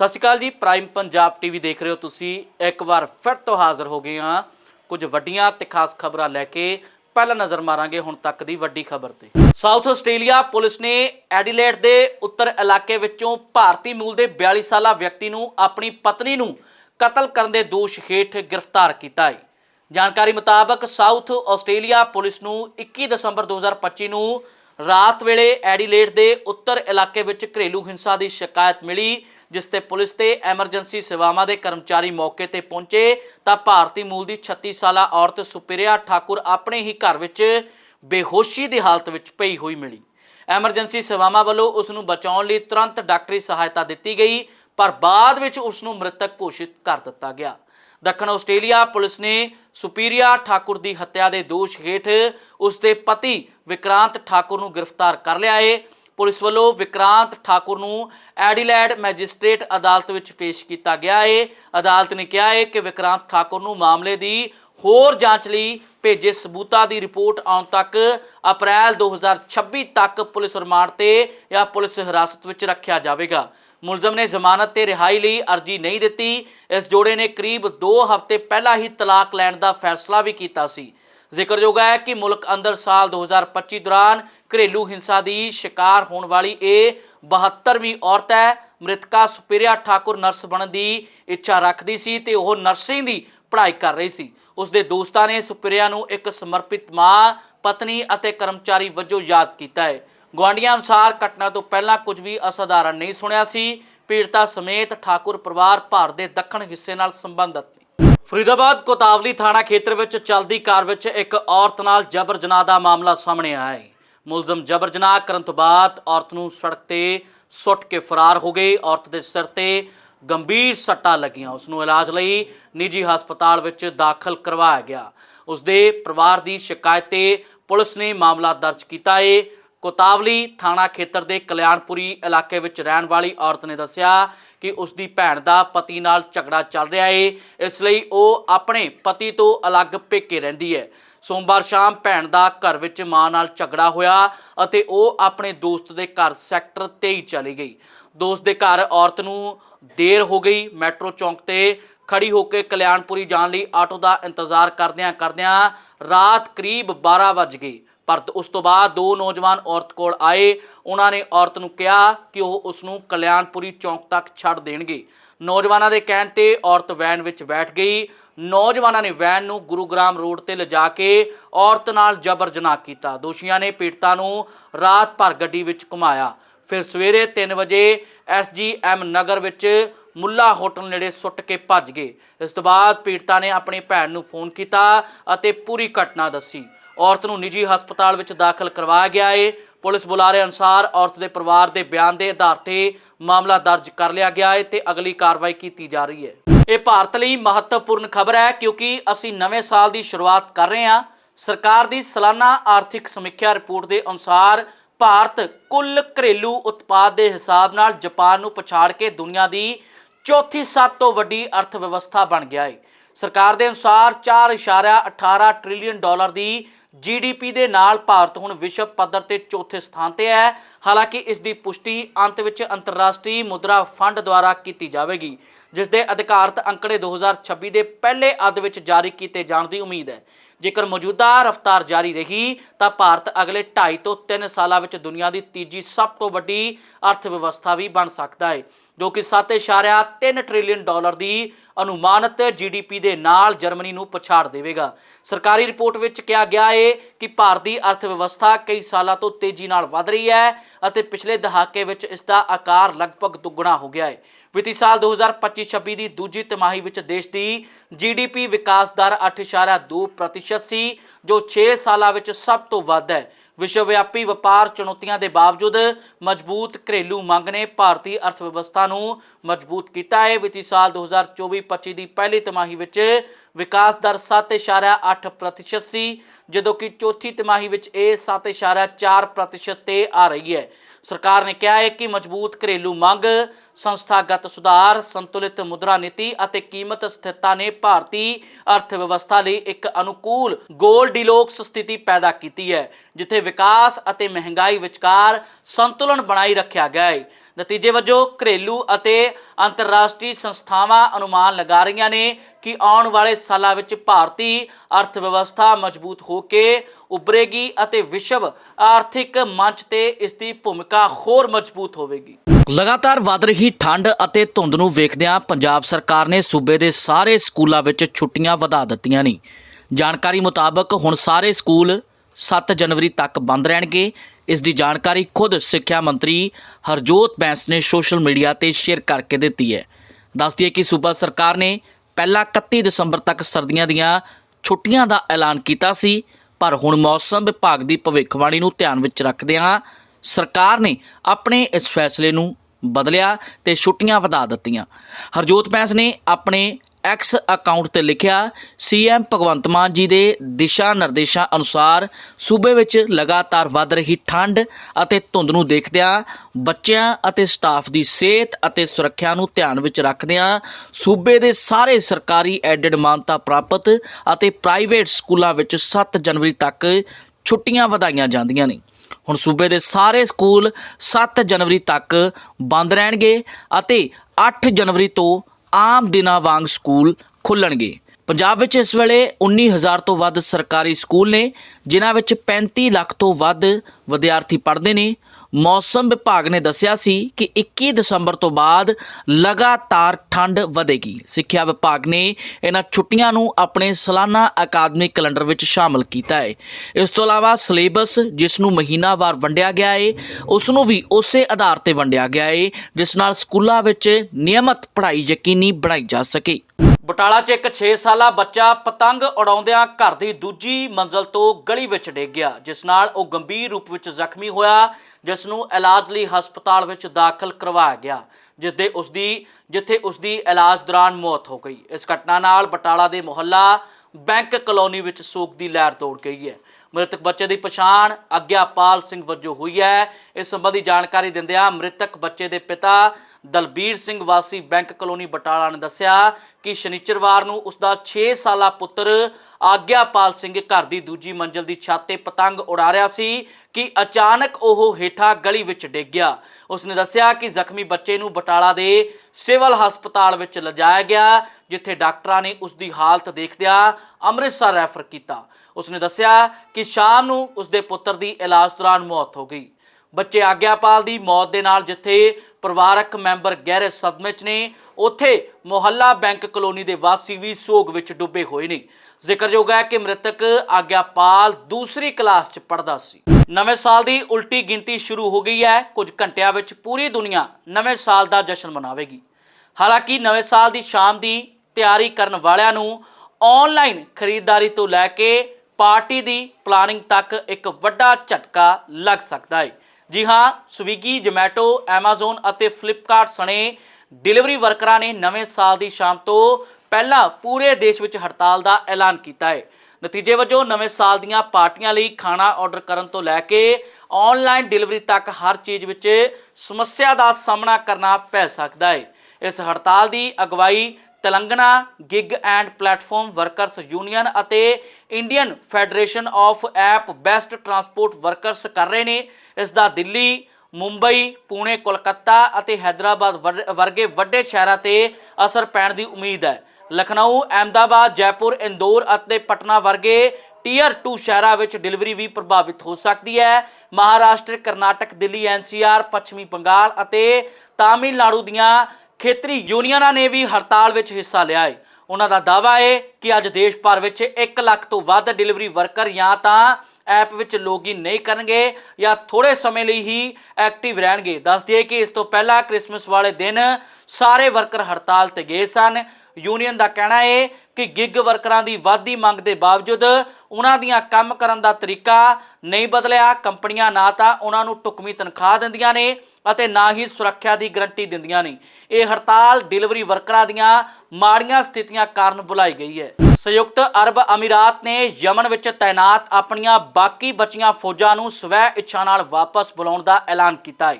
ਸਤਿ ਸ਼੍ਰੀ ਅਕਾਲ ਜੀ prime Punjab TV ਦੇਖ ਰਹੇ ਹੋ ਤੁਸੀਂ। ਇੱਕ ਵਾਰ ਫਿਰ ਤੋਂ ਹਾਜ਼ਰ ਹੋ ਗਏ ਹਾਂ। ਕੁਝ ਵੱਡੀਆਂ ਤੇ ਖਾਸ ਖਬਰਾਂ ਲੈ ਕੇ ਪਹਿਲਾਂ ਨਜ਼ਰ ਮਾਰਾਂਗੇ ਹੁਣ ਤੱਕ ਦੀ ਵੱਡੀ ਖਬਰ ਤੇ। ਸਾਊਥ ਆਸਟ੍ਰੇਲੀਆ ਪੁਲਿਸ ਨੇ ਐਡੀਲੇਡ ਦੇ ਉੱਤਰ ਇਲਾਕੇ ਵਿੱਚੋਂ ਭਾਰਤੀ ਮੂਲ ਦੇ 42 ਸਾਲਾ ਵਿਅਕਤੀ ਨੂੰ ਆਪਣੀ ਪਤਨੀ ਨੂੰ ਕਤਲ ਕਰਨ ਦੇ ਦੋਸ਼ ਹੇਠ ਗ੍ਰਿਫਤਾਰ ਕੀਤਾ ਹੈ। ਜਾਣਕਾਰੀ ਮੁਤਾਬਕ ਸਾਊਥ ਆਸਟ੍ਰੇਲੀਆ ਪੁਲਿਸ ਨੂੰ 21 ਦਸੰਬਰ 2025 ਨੂੰ ਰਾਤ ਵੇਲੇ ਐਡੀਲੇਡ ਦੇ ਉੱਤਰ ਇਲਾਕੇ ਵਿੱਚ ਘਰੇਲੂ ਹਿੰਸਾ ਦੀ ਸ਼ਿਕਾਇਤ ਮਿਲੀ। ਜਿਸ ਤੇ ਪੁਲਿਸ ਤੇ ਐਮਰਜੈਂਸੀ ਸੇਵਾਵਾਂ ਦੇ ਕਰਮਚਾਰੀ ਮੌਕੇ ਤੇ ਪਹੁੰਚੇ, ਤਾਂ ਭਾਰਤੀ ਮੂਲ ਦੀ 36 ਸਾਲਾ ਔਰਤ ਸੁਪਿਰਿਆ ਠਾਕੁਰ ਆਪਣੇ ਹੀ ਘਰ ਵਿੱਚ ਬੇਹੋਸ਼ੀ ਦੀ ਹਾਲਤ ਵਿੱਚ ਪਈ ਹੋਈ ਮਿਲੀ। ਐਮਰਜੈਂਸੀ ਸੇਵਾਵਾਂ ਵੱਲੋਂ ਉਸ ਨੂੰ ਬਚਾਉਣ ਲਈ ਤੁਰੰਤ ਡਾਕਟਰੀ ਸਹਾਇਤਾ ਦਿੱਤੀ ਗਈ, ਪਰ ਬਾਅਦ ਵਿੱਚ ਉਸ ਨੂੰ ਮ੍ਰਿਤਕ ਘੋਸ਼ਿਤ ਕਰ ਦਿੱਤਾ ਗਿਆ। ਦੱਖਣ ਆਸਟ੍ਰੇਲੀਆ ਪੁਲਿਸ ਨੇ ਸੁਪੀਰੀਆ ਠਾਕੁਰ ਦੀ ਹੱਤਿਆ ਦੇ ਦੋਸ਼ ਹੇਠ ਉਸ ਦੇ ਪਤੀ ਵਿਕਰਾਂਤ ਠਾਕੁਰ ਨੂੰ ਗ੍ਰਿਫਤਾਰ ਕਰ ਲਿਆ ਏ। ਪੁਲਿਸ ਵੱਲੋਂ ਵਿਕਰਾਂਤ ਠਾਕੁਰ ਨੂੰ ਐਡੀਲੈਡ ਮੈਜਿਸਟ੍ਰੇਟ ਅਦਾਲਤ ਵਿੱਚ ਪੇਸ਼ ਕੀਤਾ ਗਿਆ ਏ। ਅਦਾਲਤ ਨੇ ਕਿਹਾ ਏ ਕਿ ਵਿਕਰਾਂਤ ਠਾਕੁਰ ਨੂੰ ਮਾਮਲੇ ਦੀ ਹੋਰ ਜਾਂਚ ਲਈ ਭੇਜੇ ਸਬੂਤਾਂ ਦੀ ਰਿਪੋਰਟ ਆਉਣ ਤੱਕ ਅਪ੍ਰੈਲ 2026 ਤੱਕ ਪੁਲਿਸ ਰਿਮਾਂਡ ਤੇ ਜਾਂ ਪੁਲਿਸ ਹਿਰਾਸਤ ਵਿੱਚ ਰੱਖਿਆ ਜਾਵੇਗਾ। ਮੁਲਜ਼ਮ ਨੇ ਜ਼ਮਾਨਤ ਤੇ ਰਿਹਾਈ ਲਈ ਅਰਜ਼ੀ ਨਹੀਂ ਦਿੱਤੀ। ਇਸ ਜੋੜੇ ਨੇ ਕਰੀਬ 2 ਹਫ਼ਤੇ ਪਹਿਲਾਂ ਹੀ ਤਲਾਕ ਲੈਣ ਦਾ ਫੈਸਲਾ ਵੀ ਕੀਤਾ ਸੀ। ਜ਼ਿਕਰਯੋਗ ਹੈ ਕਿ ਮੁਲਕ ਅੰਦਰ ਸਾਲ 2025 ਦੌਰਾਨ ਘਰੇਲੂ ਹਿੰਸਾ ਦੀ ਸ਼ਿਕਾਰ ਹੋਣ ਵਾਲੀ ਇਹ 72ਵੀਂ ਔਰਤ ਹੈ। ਮ੍ਰਿਤਕਾ ਸੁਪਿਰਿਆ ਠਾਕੁਰ ਨਰਸ ਬਣਨ ਦੀ ਇੱਛਾ ਰੱਖਦੀ ਸੀ ਤੇ ਉਹ ਨਰਸਿੰਗ ਦੀ ਪੜ੍ਹਾਈ ਕਰ ਰਹੀ ਸੀ। ਉਸ ਦੇ ਦੋਸਤਾਂ ਨੇ ਸੁਪਿਰਿਆ ਨੂੰ ਇੱਕ ਸਮਰਪਿਤ ਮਾਂ, ਪਤਨੀ ਅਤੇ ਕਰਮਚਾਰੀ ਵਜੋਂ ਯਾਦ ਕੀਤਾ ਹੈ। ਗੁਆਂਢੀਆਂ ਅਨੁਸਾਰ ਘਟਨਾ ਤੋਂ ਪਹਿਲਾਂ ਕੁਝ ਵੀ ਅਸਧਾਰਨ ਨਹੀਂ ਸੁਣਿਆ ਸੀ। ਪੀੜਤਾ ਸਮੇਤ ਠਾਕੁਰ ਪਰਿਵਾਰ ਭਾਰਤ ਦੇ ਦੱਖਣ ਹਿੱਸੇ ਨਾਲ ਸੰਬੰਧਿਤ ਫਰੀਦਾਬਾਦ ਕੋਤਾਵਲੀ ਥਾਣਾ ਖੇਤਰ ਵਿੱਚ ਚੱਲਦੀ ਕਾਰ ਵਿੱਚ ਇੱਕ ਔਰਤ ਨਾਲ ਜਬਰ ਜਨਾਹ ਦਾ ਮਾਮਲਾ ਸਾਹਮਣੇ ਆਇਆ ਹੈ। ਮੁਲਜ਼ਮ ਜਬਰ ਜਨਾਹ ਕਰਨ ਤੋਂ ਬਾਅਦ ਔਰਤ ਨੂੰ ਸੜਕ ਤੇ ਸੁੱਟ ਕੇ ਫਰਾਰ ਹੋ ਗਏ ਔਰਤ ਦੇ ਸਿਰ ਤੇ ਗੰਭੀਰ ਸੱਟਾਂ ਲੱਗੀਆਂ। ਉਸ ਨੂੰ ਇਲਾਜ ਲਈ ਨਿੱਜੀ ਹਸਪਤਾਲ ਵਿੱਚ ਦਾਖਲ ਕਰਵਾਇਆ ਗਿਆ। ਉਸ ਦੇ ਪਰਿਵਾਰ ਦੀ ਸ਼ਿਕਾਇਤ ਤੇ ਪੁਲਿਸ ਨੇ ਮਾਮਲਾ ਦਰਜ ਕੀਤਾ ਹੈ। ਕੋਤਾਵਲੀ ਥਾਣਾ ਖੇਤਰ ਦੇ ਕਲਿਆਣਪੁਰੀ ਇਲਾਕੇ ਵਿੱਚ ਰਹਿਣ ਵਾਲੀ ਔਰਤ ਨੇ ਦੱਸਿਆ ਕਿ ਉਸ ਦੀ ਭੈਣ ਦਾ ਪਤੀ ਨਾਲ ਝਗੜਾ ਚੱਲ ਰਿਹਾ ਏ। ਇਸ ਲਈ ਉਹ ਆਪਣੇ ਪਤੀ ਤੋਂ ਅਲੱਗ ਪੇਕੇ ਰਹਿੰਦੀ ਹੈ ਸੋਮਵਾਰ ਸ਼ਾਮ ਭੈਣ ਦਾ ਘਰ ਵਿੱਚ ਮਾਂ ਨਾਲ ਝਗੜਾ ਹੋਇਆ ਅਤੇ ਉਹ ਆਪਣੇ ਦੋਸਤ ਦੇ ਘਰ ਸੈਕਟਰ 23 ਚਲੀ ਗਈ। ਦੋਸਤ ਦੇ ਘਰ ਔਰਤ ਨੂੰ ਦੇਰ ਹੋ ਗਈ। ਮੈਟਰੋ ਚੌਂਕ ਤੇ ਖੜੀ ਹੋ ਕੇ ਕਲਿਆਣਪੁਰੀ ਜਾਣ ਲਈ ਆਟੋ ਦਾ ਇੰਤਜ਼ਾਰ ਕਰਦਿਆਂ ਕਰਦਿਆਂ ਰਾਤ ਕਰੀਬ 12 ਵਜ ਗਈ ਪਰ ਉਸ ਤੋਂ ਬਾਅਦ ਦੋ ਨੌਜਵਾਨ ਔਰਤ ਕੋਲ ਆਏ। ਉਹਨਾਂ ਨੇ ਔਰਤ ਨੂੰ ਕਿਹਾ ਕਿ ਉਹ ਉਸ ਨੂੰ ਕਲਿਆਣਪੁਰੀ ਚੌਂਕ ਤੱਕ ਛੱਡ ਦੇਣਗੇ। ਨੌਜਵਾਨਾਂ ਦੇ ਕਹਿਣ ਤੇ ਔਰਤ ਵੈਨ ਵਿੱਚ ਬੈਠ ਗਈ। ਨੌਜਵਾਨਾਂ ਨੇ ਵੈਨ ਨੂੰ ਗੁਰੂਗ੍ਰਾਮ ਰੋਡ ਤੇ ਲਿਜਾ ਕੇ ਔਰਤ ਨਾਲ ਜਬਰ ਜਨਾਹ ਕੀਤਾ। ਦੋਸ਼ੀਆਂ ਨੇ ਪੀੜਤਾ ਨੂੰ ਰਾਤ ਭਰ ਗੱਡੀ ਵਿੱਚ ਘੁਮਾਇਆ। ਫਿਰ ਸਵੇਰੇ 3 ਵਜੇ ਐਸਜੀਐਮ ਨਗਰ ਵਿੱਚ ਮੁੱਲਾ ਹੋਟਲ ਨੇੜੇ ਸੁੱਟ ਕੇ ਭੱਜ ਗਏ। ਇਸ ਤੋਂ ਬਾਅਦ ਪੀੜਤਾ ਨੇ ਆਪਣੀ ਭੈਣ ਨੂੰ ਫੋਨ ਕੀਤਾ ਅਤੇ ਪੂਰੀ ਘਟਨਾ ਦੱਸੀ। ਔਰਤ ਨੂੰ ਨਿੱਜੀ ਹਸਪਤਾਲ ਵਿੱਚ ਦਾਖਲ ਕਰਵਾਇਆ ਗਿਆ ਏ। ਪੁਲਿਸ ਬੁਲਾਰੇ ਅਨੁਸਾਰ ਔਰਤ ਦੇ ਪਰਿਵਾਰ ਦੇ ਬਿਆਨ ਦੇ ਆਧਾਰ ਤੇ ਮਾਮਲਾ ਦਰਜ ਕਰ ਲਿਆ ਗਿਆ ਏ ਤੇ ਅਗਲੀ ਕਾਰਵਾਈ ਕੀਤੀ ਜਾ ਰਹੀ ਹੈ ਇਹ ਭਾਰਤ ਲਈ ਮਹੱਤਵਪੂਰਨ ਖਬਰ ਹੈ ਕਿਉਂਕਿ ਅਸੀਂ ਨਵੇਂ ਸਾਲ ਦੀ ਸ਼ੁਰੂਆਤ ਕਰ ਰਹੇ ਹਾਂ। ਸਰਕਾਰ ਦੀ ਸਾਲਾਨਾ ਆਰਥਿਕ ਸਮੀਖਿਆ ਰਿਪੋਰਟ ਦੇ ਅਨੁਸਾਰ ਭਾਰਤ ਕੁੱਲ ਘਰੇਲੂ ਉਤਪਾਦ ਦੇ ਹਿਸਾਬ ਨਾਲ ਜਾਪਾਨ ਨੂੰ ਪਛਾੜ ਕੇ ਦੁਨੀਆ ਦੀ ਚੌਥੀ ਸਭ ਤੋਂ ਵੱਡੀ ਅਰਥ ਵਿਵਸਥਾ ਬਣ ਗਿਆ ਹੈ ਸਰਕਾਰ ਦੇ ਅਨੁਸਾਰ 4.18 ਟ੍ਰਿਲੀਅਨ ਡਾਲਰ ਦੀ ਜੀਡੀਪੀ ਦੇ ਨਾਲ ਭਾਰਤ ਹੁਣ ਵਿਸ਼ਵ ਪੱਧਰ ਤੇ ਚੌਥੇ ਸਥਾਨ ਤੇ ਹੈ। ਹਾਲਾਂਕਿ ਇਸ ਦੀ ਪੁਸ਼ਟੀ ਅੰਤ ਵਿੱਚ ਅੰਤਰਰਾਸ਼ਟਰੀ ਮੁਦਰਾ ਫੰਡ ਦੁਆਰਾ ਕੀਤੀ ਜਾਵੇਗੀ, ਜਿਸ ਦੇ ਅਧਿਕਾਰਤ ਅੰਕੜੇ 2026 ਦੇ ਪਹਿਲੇ ਅੱਧ ਵਿੱਚ ਜਾਰੀ ਕੀਤੇ ਜਾਣ ਦੀ ਉਮੀਦ ਹੈ। ਜੇਕਰ ਮੌਜੂਦਾ ਰਫ਼ਤਾਰ ਜਾਰੀ ਰਹੀ, ਤਾਂ ਭਾਰਤ ਅਗਲੇ 2.5 ਤੋਂ 3 ਸਾਲਾਂ ਵਿੱਚ ਦੁਨੀਆ ਦੀ ਤੀਜੀ ਸਭ ਤੋਂ ਵੱਡੀ ਅਰਥ ਵਿਵਸਥਾ ਵੀ ਬਣ ਸਕਦਾ ਹੈ। ਜੋ ਕਿ 7.3 ਟ੍ਰਿਲੀਅਨ ਡਾਲਰ ਦੀ ਅਨੁਮਾਨਿਤ ਜੀਡੀਪੀ ਦੇ ਨਾਲ ਜਰਮਨੀ ਨੂੰ ਪਛਾੜ ਦੇਵੇਗਾ। ਸਰਕਾਰੀ ਰਿਪੋਰਟ ਵਿੱਚ ਕਿਹਾ ਗਿਆ ਏ ਕਿ ਭਾਰਤ ਦੀ ਅਰਥ ਵਿਵਸਥਾ ਕਈ ਸਾਲਾਂ ਤੋਂ ਤੇਜ਼ੀ ਨਾਲ ਵਧ ਰਹੀ ਹੈ ਅਤੇ ਪਿਛਲੇ ਦਹਾਕੇ ਵਿੱਚ ਇਸ ਦਾ ਆਕਾਰ ਲਗਭਗ ਦੁੱਗਣਾ ਹੋ ਗਿਆ ਹੈ ਵਿੱਤੀ ਸਾਲ 2025-26 ਦੀ ਦੂਜੀ ਤਿਮਾਹੀ ਵਿੱਚ ਦੇਸ਼ ਦੀ ਜੀਡੀਪੀ ਵਿਕਾਸ ਦਰ 8.2% ਸੀ, ਜੋ 6 ਸਾਲਾਂ ਵਿੱਚ ਸਭ ਤੋਂ ਵੱਧ ਹੈ। ਵਿਸ਼ਵ ਵਿਆਪੀ ਵਪਾਰ ਚੁਣੌਤੀਆਂ ਦੇ ਬਾਵਜੂਦ ਮਜ਼ਬੂਤ ਘਰੇਲੂ ਮੰਗ ਨੇ ਭਾਰਤੀ ਅਰਥ ਵਿਵਸਥਾ ਨੂੰ ਮਜ਼ਬੂਤ ਕੀਤਾ ਹੈ। ਵਿੱਤੀ ਸਾਲ 2024-25 ਦੀ ਪਹਿਲੀ ਤਿਮਾਹੀ ਵਿੱਚ ਵਿਕਾਸ ਦਰ 7.8% ਸੀ, ਜਦੋਂ ਕਿ ਚੌਥੀ ਤਿਮਾਹੀ ਵਿੱਚ ਇਹ 7.4% ਤੇ ਆ ਰਹੀ ਹੈ। ਸਰਕਾਰ ਨੇ ਕਿਹਾ ਹੈ ਕਿ ਮਜ਼ਬੂਤ ਘਰੇਲੂ ਮੰਗ, ਸੰਸਥਾਗਤ ਸੁਧਾਰ, ਸੰਤੁਲਿਤ ਮੁਦਰਾ ਨੀਤੀ ਅਤੇ ਕੀਮਤ ਸਥਿਰਤਾ ਨੇ ਭਾਰਤੀ ਅਰਥ ਵਿਵਸਥਾ ਲਈ ਇੱਕ ਅਨੁਕੂਲ ਗੋਲ ਗੋਲਡੀਲੋਕਸ ਸਥਿਤੀ ਪੈਦਾ ਕੀਤੀ ਹੈ, ਜਿੱਥੇ ਵਿਕਾਸ ਅਤੇ ਮਹਿੰਗਾਈ ਵਿਚਕਾਰ ਸੰਤੁਲਨ ਬਣਾਈ ਰੱਖਿਆ ਗਿਆ ਹੈ। ਨਤੀਜੇ ਵਜੋਂ ਘਰੇਲੂ ਅਤੇ ਅੰਤਰਰਾਸ਼ਟਰੀ ਸੰਸਥਾਵਾਂ ਅਨੁਮਾਨ ਲਗਾ ਰਹੀਆਂ ਨੇ ਕਿ ਆਉਣ ਵਾਲੇ ਸਾਲਾਂ ਵਿੱਚ ਭਾਰਤੀ ਅਰਥ ਵਿਵਸਥਾ ਮਜ਼ਬੂਤ ਹੋ ਕੇ ਉੱਭਰੇਗੀ ਅਤੇ ਵਿਸ਼ਵ ਆਰਥਿਕ ਮੰਚ ਤੇ ਇਸ ਦੀ ਭੂਮਿਕਾ ਹੋਰ ਮਜ਼ਬੂਤ ਹੋਵੇਗੀ। ਲਗਾਤਾਰ ਵਧ ਰਹੀ ਠੰਡ ਅਤੇ ਧੁੰਦ ਨੂੰ ਵੇਖਦਿਆਂ ਪੰਜਾਬ ਸਰਕਾਰ ਨੇ ਸੂਬੇ ਦੇ ਸਾਰੇ ਸਕੂਲਾਂ ਵਿੱਚ ਛੁੱਟੀਆਂ ਵਧਾ ਦਿੱਤੀਆਂ ਨੇ। ਜਾਣਕਾਰੀ ਮੁਤਾਬਕ ਹੁਣ ਸਾਰੇ ਸਕੂਲ 7 ਜਨਵਰੀ ਤੱਕ ਬੰਦ ਰਹਿਣਗੇ। ਇਸ ਦੀ ਜਾਣਕਾਰੀ ਖੁਦ ਸਿੱਖਿਆ ਮੰਤਰੀ ਹਰਜੋਤ ਬੈਂਸ ਨੇ ਸੋਸ਼ਲ ਮੀਡੀਆ ਤੇ ਸ਼ੇਅਰ ਕਰਕੇ ਦਿੱਤੀ ਹੈ। ਦੱਸਦੀ ਹੈ ਕਿ ਸੂਬਾ ਸਰਕਾਰ ਨੇ ਪਹਿਲਾਂ 31 ਦਸੰਬਰ ਤੱਕ ਸਰਦੀਆਂ ਦੀਆਂ ਛੁੱਟੀਆਂ ਦਾ ਐਲਾਨ ਕੀਤਾ ਸੀ, ਪਰ ਹੁਣ ਮੌਸਮ ਵਿਭਾਗ ਦੀ ਭਵਿੱਖਬਾਣੀ ਨੂੰ ਧਿਆਨ ਵਿੱਚ ਰੱਖਦਿਆਂ ਸਰਕਾਰ ਨੇ ਆਪਣੇ ਇਸ ਫੈਸਲੇ ਨੂੰ ਬਦਲਿਆ ਤੇ ਛੁੱਟੀਆਂ ਵਧਾ ਦਿੱਤੀਆਂ। ਹਰਜੋਤ ਬੈਂਸ ਨੇ ਆਪਣੇ ਐਕਸ ਅਕਾਊਂਟ ਤੇ ਲਿਖਿਆ ਸੀਐਮ ਭਗਵੰਤ ਮਾਨ ਜੀ ਦੇ ਦਿਸ਼ਾ ਨਿਰਦੇਸ਼ਾਂ ਅਨੁਸਾਰ ਸੂਬੇ ਵਿੱਚ ਲਗਾਤਾਰ ਵੱਧ ਰਹੀ ਠੰਡ ਅਤੇ ਧੁੰਦ ਨੂੰ ਦੇਖਦਿਆਂ ਬੱਚਿਆਂ ਅਤੇ ਸਟਾਫ ਦੀ ਸਿਹਤ ਅਤੇ ਸੁਰੱਖਿਆ ਨੂੰ ਧਿਆਨ ਵਿੱਚ ਰੱਖਦਿਆਂ ਸੂਬੇ ਦੇ ਸਾਰੇ ਸਰਕਾਰੀ ਐਡਡ ਮਾਨਤਾ ਪ੍ਰਾਪਤ ਅਤੇ ਪ੍ਰਾਈਵੇਟ ਸਕੂਲਾਂ ਵਿੱਚ 7 ਜਨਵਰੀ ਤੱਕ ਛੁੱਟੀਆਂ ਵਧਾਈਆਂ ਜਾਂਦੀਆਂ ਨੇ। ਹੁਣ ਸੂਬੇ ਦੇ ਸਾਰੇ ਸਕੂਲ 7 ਜਨਵਰੀ ਤੱਕ ਬੰਦ ਰਹਿਣਗੇ ਅਤੇ 8 ਜਨਵਰੀ ਤੋਂ ਆਮ ਦਿਨਾਂ ਵਾਂਗ ਸਕੂਲ ਖੁੱਲਣਗੇ। ਪੰਜਾਬ ਵਿੱਚ ਇਸ ਵੇਲੇ 19000 ਤੋਂ ਵੱਧ ਸਰਕਾਰੀ ਸਕੂਲ ਨੇ, ਜਿਨ੍ਹਾਂ ਵਿੱਚ 35 ਲੱਖ ਤੋਂ ਵੱਧ ਵਿਦਿਆਰਥੀ ਪੜ੍ਹਦੇ ਨੇ। ਮੌਸਮ ਵਿਭਾਗ ਨੇ ਦੱਸਿਆ ਸੀ ਕਿ 21 ਦਸੰਬਰ ਤੋਂ ਬਾਅਦ ਲਗਾਤਾਰ ਠੰਡ ਵਧੇਗੀ। ਸਿੱਖਿਆ ਵਿਭਾਗ ਨੇ ਇਹਨਾਂ ਛੁੱਟੀਆਂ ਨੂੰ ਆਪਣੇ ਸਾਲਾਨਾ ਅਕਾਦਮਿਕ ਕੈਲੰਡਰ ਵਿੱਚ ਸ਼ਾਮਲ ਕੀਤਾ ਹੈ। ਇਸ ਤੋਂ ਇਲਾਵਾ ਸਿਲੇਬਸ, ਜਿਸ ਨੂੰ ਮਹੀਨਾਵਾਰ ਵੰਡਿਆ ਗਿਆ ਹੈ ਉਸ ਨੂੰ ਵੀ ਉਸੇ ਆਧਾਰ ਤੇ ਵੰਡਿਆ ਗਿਆ ਹੈ ਜਿਸ ਨਾਲ ਸਕੂਲਾਂ ਵਿੱਚ ਨਿਯਮਤ ਪੜ੍ਹਾਈ ਯਕੀਨੀ ਬਣਾਈ ਜਾ ਸਕੇ। ਬਟਾਲਾ 'ਚ ਇੱਕ 6 ਸਾਲਾ ਬੱਚਾ ਪਤੰਗ ਉਡਾਉਂਦਿਆਂ ਘਰ ਦੀ ਦੂਜੀ ਮੰਜ਼ਲ ਤੋਂ ਗਲੀ ਵਿੱਚ ਡਿੱਗ ਗਿਆ, ਜਿਸ ਨਾਲ ਉਹ ਗੰਭੀਰ ਰੂਪ ਵਿੱਚ ਜ਼ਖਮੀ ਹੋਇਆ, ਜਿਸ ਨੂੰ ਇਲਾਜ ਲਈ ਹਸਪਤਾਲ ਵਿੱਚ ਦਾਖਲ ਕਰਵਾਇਆ ਗਿਆ ਜਿਸ ਦੇ ਉਸ ਦੀ ਜਿੱਥੇ ਉਸ ਦੀ ਇਲਾਜ ਦੌਰਾਨ ਮੌਤ ਹੋ ਗਈ। ਇਸ ਘਟਨਾ ਨਾਲ ਬਟਾਲਾ ਦੇ ਮੁਹੱਲਾ ਬੈਂਕ ਕਲੋਨੀ ਵਿੱਚ ਸੋਗ ਦੀ ਲਹਿਰ ਦੌੜ ਗਈ ਹੈ। ਮ੍ਰਿਤਕ ਬੱਚੇ ਦੀ ਪਛਾਣ ਅਗਿਆਪਾਲ ਸਿੰਘ ਵਜੋਂ ਹੋਈ ਹੈ। ਇਸ ਸੰਬੰਧੀ ਜਾਣਕਾਰੀ ਦਿੰਦਿਆਂ ਮ੍ਰਿਤਕ ਬੱਚੇ ਦੇ ਪਿਤਾ ਦਲਬੀਰ ਸਿੰਘ ਵਾਸੀ ਬੈਂਕ ਕਲੋਨੀ ਬਟਾਲਾ ਨੇ ਦੱਸਿਆ ਕਿ ਸ਼ਨੀਚਰਵਾਰ ਨੂੰ ਉਸ ਦਾ 6 ਸਾਲਾ ਪੁੱਤਰ ਆਗਿਆਪਾਲ ਸਿੰਘ ਘਰ ਦੀ ਦੂਜੀ ਮੰਜ਼ਲ ਦੀ ਛੱਤ ਤੇ ਪਤੰਗ ਉਡਾ ਰਿਹਾ ਸੀ ਕਿ ਅਚਾਨਕ ਉਹ ਹੇਠਾਂ ਗਲੀ ਵਿੱਚ ਡਿੱਗ ਗਿਆ। ਉਸਨੇ ਦੱਸਿਆ ਕਿ ਜ਼ਖਮੀ ਬੱਚੇ ਨੂੰ ਬਟਾਲਾ ਦੇ ਸਿਵਲ ਹਸਪਤਾਲ ਵਿੱਚ ਲਿਜਾਇਆ ਗਿਆ, ਜਿੱਥੇ ਡਾਕਟਰਾਂ ਨੇ ਉਸ ਦੀ ਹਾਲਤ ਦੇਖਦਿਆਂ ਅੰਮ੍ਰਿਤਸਰ ਰੈਫਰ ਕੀਤਾ। ਉਸਨੇ ਦੱਸਿਆ ਕਿ ਸ਼ਾਮ ਨੂੰ ਉਸਦੇ ਪੁੱਤਰ ਦੀ ਇਲਾਜ ਦੌਰਾਨ ਮੌਤ ਹੋ ਗਈ। ਬੱਚੇ ਆਗਿਆਪਾਲ ਦੀ ਮੌਤ ਦੇ ਨਾਲ ਜਿੱਥੇ ਪਰਿਵਾਰਕ ਮੈਂਬਰ ਗਹਿਰੇ ਸਦਮੇ 'ਚ ਨੇ। ਉੱਥੇ ਮੁਹੱਲਾ ਬੈਂਕ ਕਲੋਨੀ ਦੇ ਵਾਸੀ ਵੀ ਸੋਗ ਵਿੱਚ ਡੁੱਬੇ ਹੋਏ ਨੇ। ਜ਼ਿਕਰਯੋਗ ਹੈ ਕਿ ਮ੍ਰਿਤਕ ਆਗਿਆਪਾਲ ਦੂਸਰੀ ਕਲਾਸ 'ਚ ਪੜ੍ਹਦਾ ਸੀ। ਨਵੇਂ ਸਾਲ ਦੀ ਉਲਟੀ ਗਿਣਤੀ ਸ਼ੁਰੂ ਹੋ ਗਈ ਹੈ। ਕੁਝ ਘੰਟਿਆਂ ਵਿੱਚ ਪੂਰੀ ਦੁਨੀਆ ਨਵੇਂ ਸਾਲ ਦਾ ਜਸ਼ਨ ਮਨਾਵੇਗੀ। ਹਾਲਾਂਕਿ ਨਵੇਂ ਸਾਲ ਦੀ ਸ਼ਾਮ ਦੀ ਤਿਆਰੀ ਕਰਨ ਵਾਲਿਆਂ ਨੂੰ ਆਨਲਾਈਨ ਖਰੀਦਦਾਰੀ ਤੋਂ ਲੈ ਕੇ ਪਾਰਟੀ ਦੀ ਪਲਾਨਿੰਗ ਤੱਕ ਇੱਕ ਵੱਡਾ ਝਟਕਾ ਲੱਗ ਸਕਦਾ ਹੈ। ਜੀ ਹਾਂ, ਸਵੀਗੀ, ਜੋਮੈਟੋ Amazon ਅਤੇ ਫਲਿੱਪਕਾਰਟ ਸਣੇ ਡਿਲੀਵਰੀ ਵਰਕਰਾਂ ਨੇ ਨਵੇਂ ਸਾਲ ਦੀ ਸ਼ਾਮ ਤੋਂ ਪਹਿਲਾਂ ਪੂਰੇ ਦੇਸ਼ ਵਿੱਚ ਹੜਤਾਲ ਦਾ ਐਲਾਨ ਕੀਤਾ ਹੈ। ਨਤੀਜੇ ਵਜੋਂ ਨਵੇਂ ਸਾਲ ਦੀਆਂ ਪਾਰਟੀਆਂ ਲਈ ਖਾਣਾ ਆਰਡਰ ਕਰਨ ਤੋਂ ਲੈ ਕੇ ਆਨਲਾਈਨ ਡਿਲੀਵਰੀ ਤੱਕ ਹਰ ਚੀਜ਼ ਵਿੱਚ ਸਮੱਸਿਆ ਦਾ ਸਾਹਮਣਾ ਕਰਨਾ ਪੈ ਸਕਦਾ ਹੈ। ਇਸ ਹੜਤਾਲ ਦੀ ਅਗਵਾਈ Telangana gig and platform workers union ਅਤੇ Indian federation of app based transport workers ਕਰ ਰਹੇ ਨੇ। ਇਸ ਦਾ ਦਿੱਲੀ, ਮੁੰਬਈ ਪੂਨੇ ਕੋਲਕਾਤਾ ਅਤੇ ਹైదరాబాద్ ਵਰਗੇ ਵੱਡੇ ਸ਼ਹਿਰਾਂ ਤੇ ਅਸਰ ਪੈਣ ਦੀ ਉਮੀਦ ਹੈ। ਲਖਨਊ, ਅਹਮਦਾਬਾਦ, ਜੈਪੁਰ, ਇੰਦੌਰ ਅਤੇ ਪਟਨਾ ਵਰਗੇ ਟੀਅਰ 2 ਸ਼ਹਿਰਾਂ ਵਿੱਚ ਡਿਲੀਵਰੀ ਵੀ ਪ੍ਰਭਾਵਿਤ ਹੋ ਸਕਦੀ ਹੈ। ਮਹਾਰਾਸ਼ਟਰ, ਕਰਨਾਟਕ, ਦਿੱਲੀ ਐਨਸੀਆਰ ਪੱਛਮੀ ਬੰਗਾਲ ਅਤੇ ਤਾਮਿਲਨਾਡੂ ਦੀਆਂ ਖੇਤਰੀ ਯੂਨੀਅਨਾਂ ਨੇ ਵੀ ਹੜਤਾਲ ਵਿੱਚ ਹਿੱਸਾ ਲਿਆ ਹੈ ਉਹਨਾਂ ਦਾ ਦਾਅਵਾ ਹੈ ਕਿ ਅੱਜ ਦੇਸ਼ ਭਰ ਵਿੱਚ 1 ਲੱਖ ਤੋਂ ਵੱਧ ਡਿਲੀਵਰੀ ਵਰਕਰ ਜਾਂ ਤਾਂ ਐਪ ਵਿੱਚ ਲੌਗਇਨ ਨਹੀਂ ਕਰਨਗੇ ਜਾਂ ਥੋੜੇ ਸਮੇਂ ਲਈ ਹੀ ਐਕਟਿਵ ਰਹਿਣਗੇ। ਦੱਸ ਦਈਏ ਕਿ ਇਸ ਤੋਂ ਪਹਿਲਾਂ ਕ੍ਰਿਸਮਸ ਵਾਲੇ ਦਿਨ ਸਾਰੇ ਵਰਕਰ ਹੜਤਾਲ ਤੇ ਗਏ ਸਨ। ਯੂਨੀਅਨ ਦਾ ਕਹਿਣਾ ਹੈ ਕਿ ਗਿੱਗ ਵਰਕਰਾਂ ਦੀ ਵਾਧੀ ਮੰਗ ਦੇ ਬਾਵਜੂਦ ਉਹਨਾਂ ਦੀਆਂ ਕੰਮ ਕਰਨ ਦਾ ਤਰੀਕਾ ਨਹੀਂ ਬਦਲਿਆ। ਕੰਪਨੀਆਂ ਨਾ ਤਾਂ ਉਹਨਾਂ ਨੂੰ ਟੁਕਮੀ ਤਨਖਾਹ ਦਿੰਦੀਆਂ ਨੇ ਅਤੇ ਨਾ ਹੀ ਸੁਰੱਖਿਆ ਦੀ ਗਰੰਟੀ ਦਿੰਦੀਆਂ ਨੇ। ਇਹ ਹੜਤਾਲ ਡਿਲੀਵਰੀ ਵਰਕਰਾਂ ਦੀਆਂ ਮਾੜੀਆਂ ਸਥਿਤੀਆਂ ਕਾਰਨ ਬੁਲਾਈ ਗਈ ਹੈ। ਸੰਯੁਕਤ ਅਰਬ ਅਮੀਰਾਤ ਨੇ ਯਮਨ ਵਿੱਚ ਤਾਇਨਾਤ ਆਪਣੀਆਂ ਬਾਕੀ ਬਚੀਆਂ ਫੌਜਾਂ ਨੂੰ ਸਵੈ ਇੱਛਾ ਨਾਲ ਵਾਪਸ ਬੁਲਾਉਣ ਦਾ ਐਲਾਨ ਕੀਤਾ ਹੈ।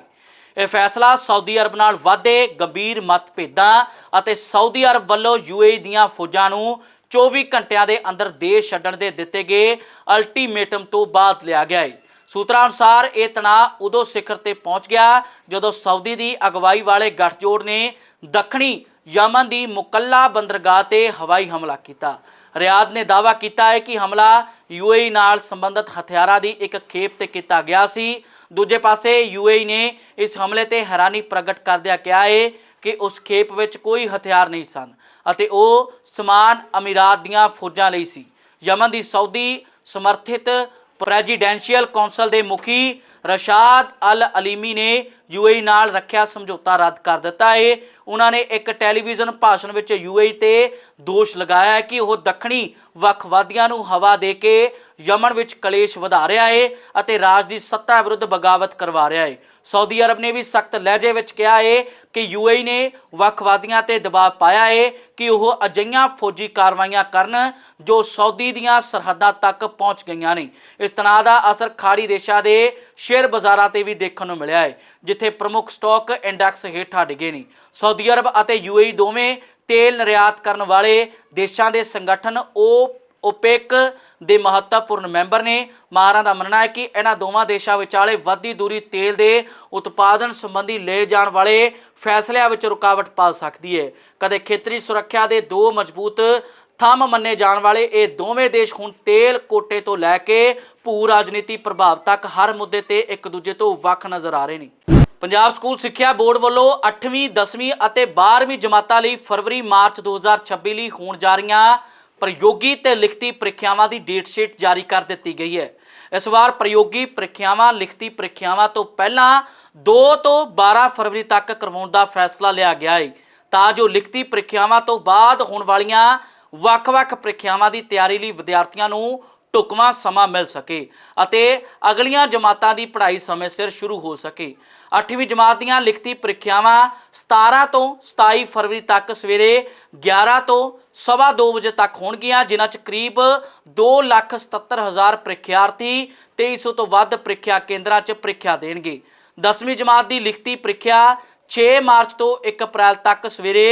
ਇਹ ਫੈਸਲਾ ਸਾਊਦੀ ਅਰਬ ਨਾਲ ਵਾਧੇ, ਗੰਭੀਰ ਮਤਭੇਦਾਂ ਅਤੇ ਸਾਊਦੀ ਅਰਬ ਵੱਲੋਂ ਯੂਏਈ ਦੀਆਂ ਫੌਜਾਂ ਨੂੰ 24 ਘੰਟਿਆਂ ਦੇ ਅੰਦਰ ਦੇਸ਼ ਛੱਡਣ ਦੇ ਦਿੱਤੇ ਗਏ ਅਲਟੀਮੇਟਮ ਤੋਂ ਬਾਅਦ ਲਿਆ ਗਿਆ ਹੈ ਸੂਤਰਾਂ ਅਨੁਸਾਰ ਇਹ ਤਣਾਅ ਉਦੋਂ ਸਿਖਰ ਤੇ ਪਹੁੰਚ ਗਿਆ ਜਦੋਂ ਸਾਊਦੀ ਦੀ ਅਗਵਾਈ ਵਾਲੇ ਗੱਠਜੋੜ ਨੇ ਦੱਖਣੀ ਯਮਨ ਦੀ ਮੁਕੱਲਾ ਬੰਦਰਗਾਹ ਤੇ ਹਵਾਈ ਹਮਲਾ ਕੀਤਾ। ਰਿਆਦ ਨੇ ਦਾਅਵਾ ਕੀਤਾ ਹੈ ਕਿ ਹਮਲਾ ਯੂਏਈ ਨਾਲ ਸੰਬੰਧਿਤ ਹਥਿਆਰਾਂ ਦੀ ਇੱਕ ਖੇਪ ਤੇ ਕੀਤਾ ਗਿਆ ਸੀ। ਦੂਜੇ ਪਾਸੇ ਯੂਏਈ ਨੇ ਇਸ ਹਮਲੇ ਤੇ ਹੈਰਾਨੀ ਪ੍ਰਗਟ ਕਰਦਿਆਂ ਕਿਹਾ ਹੈ ਕਿ ਉਸ ਖੇਪ ਵਿੱਚ ਕੋਈ ਹਥਿਆਰ ਨਹੀਂ ਸਨ ਅਤੇ ਉਹ ਸਮਾਨ ਅਮੀਰਾਤ ਦੀਆਂ ਫੌਜਾਂ ਲਈ ਸੀ। ਯਮਨ ਦੀ ਸਾਊਦੀ ਸਮਰਥਿਤ ਪ੍ਰੈਜ਼ੀਡੈਂਸ਼ੀਅਲ ਕੌਂਸਲ ਦੇ ਮੁਖੀ ਰਸ਼ਾਦ ਅਲ ਅਲੀਮੀ ਨੇ ਯੂਏਈ ਨਾਲ ਰੱਖਿਆ ਸਮਝੌਤਾ ਰੱਦ ਕਰ ਦਿੱਤਾ ਹੈ ਉਹਨਾਂ ਨੇ ਇੱਕ ਟੈਲੀਵਿਜ਼ਨ ਭਾਸ਼ਣ ਵਿੱਚ ਯੂਏਈ ਤੇ ਦੋਸ਼ ਲਗਾਇਆ ਹੈ ਕਿ ਉਹ ਦੱਖਣੀ ਵੱਖਵਾਦੀਆਂ ਨੂੰ ਹਵਾ ਦੇ ਕੇ ਯਮਨ ਵਿੱਚ ਕਲੇਸ਼ ਵਧਾ ਰਿਹਾ ਹੈ ਅਤੇ ਰਾਜ ਦੀ ਸੱਤਾ ਵਿਰੁੱਧ ਬਗਾਵਤ ਕਰਵਾ ਰਿਹਾ ਹੈ ਸਾਊਦੀ ਅਰਬ ਨੇ ਵੀ ਸਖਤ ਲਹਿਜੇ ਵਿੱਚ ਕਿਹਾ ਹੈ ਕਿ ਯੂਏਈ ਨੇ ਵੱਖਵਾਦੀਆਂ ਤੇ ਦਬਾਅ ਪਾਇਆ ਹੈ ਕਿ ਉਹ ਅਜਿਹੀਆਂ ਫੌਜੀ ਕਾਰਵਾਈਆਂ ਕਰਨ ਜੋ ਸਾਊਦੀ ਦੀਆਂ ਸਰਹੱਦਾਂ ਤੱਕ ਪਹੁੰਚ ਗਈਆਂ ਨੇ। ਇਸ ਤਣਾਅ ਦਾ ਅਸਰ ਖਾੜੀ ਦੇਸ਼ਾਂ ਦੇ ਸ਼ੇਅਰ ਬਾਜ਼ਾਰਾਂ ਤੇ ਵੀ ਦੇਖਣ ਨੂੰ ਮਿਲਿਆ ਹੈ ਜਿੱਥੇ ਪ੍ਰਮੁੱਖ ਸਟਾਕ ਇੰਡੈਕਸ ਹੇਠਾਂ ਡਿੱਗੇ ਨੇ। ਸਾਊਦੀ ਅਰਬ ਅਤੇ ਯੂਏਈ ਦੋਵੇਂ ਤੇਲ ਨਿਰਯਾਤ ਕਰਨ ਵਾਲੇ ਦੇਸ਼ਾਂ ਦੇ ਸੰਗਠਨ ਉਹ ਓਪੇਕ ਦੇ ਮਹੱਤਵਪੂਰਨ ਮੈਂਬਰ ਨੇ ਮਾਹਰਾਂ ਦਾ ਮੰਨਣਾ ਹੈ ਕਿ ਇਹਨਾਂ ਦੋਵਾਂ ਦੇਸ਼ਾਂ ਵਿਚਾਲੇ ਵੱਧਦੀ ਦੂਰੀ ਤੇਲ ਦੇ ਉਤਪਾਦਨ ਸੰਬੰਧੀ ਲਏ ਜਾਣ ਵਾਲੇ ਫੈਸਲਿਆਂ ਵਿੱਚ ਰੁਕਾਵਟ ਪਾ ਸਕਦੀ ਹੈ। ਕਦੇ ਖੇਤਰੀ ਸੁਰੱਖਿਆ ਦੇ ਦੋ ਮਜ਼ਬੂਤ ਥੰਮ ਮੰਨੇ ਜਾਣ ਵਾਲੇ ਇਹ ਦੋਵੇਂ ਦੇਸ਼ ਹੁਣ ਤੇਲ ਕੋਟੇ ਤੋਂ ਲੈ ਕੇ ਭੂ ਰਾਜਨੀਤੀ ਪ੍ਰਭਾਵ ਤੱਕ ਹਰ ਮੁੱਦੇ ਤੇ ਇੱਕ ਦੂਜੇ ਤੋਂ ਵੱਖ ਨਜ਼ਰ ਆ ਰਹੇ ਨੇ। ਪੰਜਾਬ ਸਕੂਲ ਸਿੱਖਿਆ ਬੋਰਡ ਵੱਲੋਂ 8ਵੀਂ 10ਵੀਂ ਅਤੇ 12ਵੀਂ ਜਮਾਤਾਂ ਲਈ ਫਰਵਰੀ, ਮਾਰਚ 2026 ਲਈ ਹੋਣ ਜਾ ਰਹੀਆਂ ਪ੍ਰਯੋਗੀ ਤੇ ਲਿਖਤੀ ਪ੍ਰੀਖਿਆਵਾਂ ਦੀ ਡੇਟ ਸ਼ੀਟ ਜਾਰੀ ਕਰ ਦਿੱਤੀ ਗਈ ਹੈ। ਇਸ ਵਾਰ ਪ੍ਰਯੋਗੀ ਪ੍ਰੀਖਿਆਵਾਂ, ਲਿਖਤੀ ਪ੍ਰੀਖਿਆਵਾਂ ਤੋਂ ਪਹਿਲਾਂ 2 ਤੋਂ 12 ਫਰਵਰੀ ਤੱਕ ਕਰਵਾਉਣ ਦਾ ਫੈਸਲਾ ਲਿਆ ਗਿਆ ਹੈ ਤਾਂ ਜੋ ਲਿਖਤੀ ਪ੍ਰੀਖਿਆਵਾਂ ਤੋਂ ਬਾਅਦ ਹੋਣ ਵਾਲੀਆਂ ਵੱਖ-ਵੱਖ ਪ੍ਰੀਖਿਆਵਾਂ ਦੀ ਤਿਆਰੀ ਲਈ ਵਿਦਿਆਰਥੀਆਂ ਨੂੰ ਢੁਕਵਾਂ ਸਮਾਂ ਮਿਲ ਸਕੇ ਅਤੇ ਅਗਲੀਆਂ ਜਮਾਤਾਂ ਦੀ ਪੜ੍ਹਾਈ ਸਮੇਂ ਸਿਰ ਸ਼ੁਰੂ ਹੋ ਸਕੇ। 8ਵੀਂ ਜਮਾਤ ਦੀਆਂ ਲਿਖਤੀ ਪ੍ਰੀਖਿਆਵਾਂ 17 ਤੋਂ 27 ਫਰਵਰੀ ਤੱਕ ਸਵੇਰੇ 11 ਤੋਂ ਸਵਾ 2 ਵਜੇ ਤੱਕ ਹੋਣਗੀਆਂ, ਜਿਨ੍ਹਾਂ 'ਚ ਕਰੀਬ 277000 ਪ੍ਰੀਖਿਆਰਥੀ 2300 ਤੋਂ ਵੱਧ ਪ੍ਰੀਖਿਆ ਕੇਂਦਰਾਂ 'ਚ ਪ੍ਰੀਖਿਆ ਦੇਣਗੇ। 10ਵੀਂ ਜਮਾਤ ਦੀ ਲਿਖਤੀ ਪ੍ਰੀਖਿਆ 6 ਮਾਰਚ ਤੋਂ 1 ਅਪ੍ਰੈਲ ਤੱਕ ਸਵੇਰੇ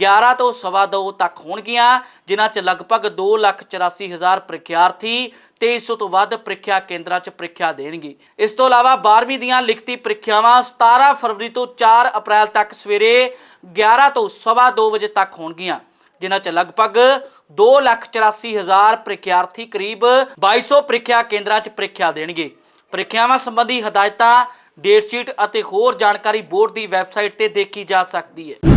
11 ਤੋਂ ਸਵਾ 2 ਤੱਕ ਹੋਣਗੀਆਂ, ਜਿਨ੍ਹਾਂ 'ਚ ਲਗਭਗ 284000 ਪ੍ਰੀਖਿਆਰਥੀ 2300 ਤੋਂ ਵੱਧ ਪ੍ਰੀਖਿਆ ਕੇਂਦਰਾਂ 'ਚ ਪ੍ਰੀਖਿਆ ਦੇਣਗੇ। ਇਸ ਤੋਂ ਇਲਾਵਾ 12ਵੀਂ ਦੀਆਂ ਲਿਖਤੀ ਪ੍ਰੀਖਿਆਵਾਂ 17 ਫਰਵਰੀ ਤੋਂ 4 ਅਪ੍ਰੈਲ ਤੱਕ ਸਵੇਰੇ 11 ਤੋਂ ਸਵਾ 2 ਵਜੇ ਤੱਕ ਹੋਣਗੀਆਂ, ਜਿਨ੍ਹਾਂ 'ਚ ਲਗਭਗ 284000 ਪ੍ਰੀਖਿਆਰਥੀ ਕਰੀਬ 2200 ਪ੍ਰੀਖਿਆ ਕੇਂਦਰਾਂ 'ਚ ਪ੍ਰੀਖਿਆ ਦੇਣਗੇ। ਪ੍ਰੀਖਿਆਵਾਂ ਸੰਬੰਧੀ ਹਦਾਇਤਾਂ ਡੇਟ ਸ਼ੀਟ ਅਤੇ ਹੋਰ ਜਾਣਕਾਰੀ ਬੋਰਡ ਦੀ ਵੈਬਸਾਈਟ ਤੇ ਦੇਖੀ ਜਾ ਸਕਦੀ ਹੈ।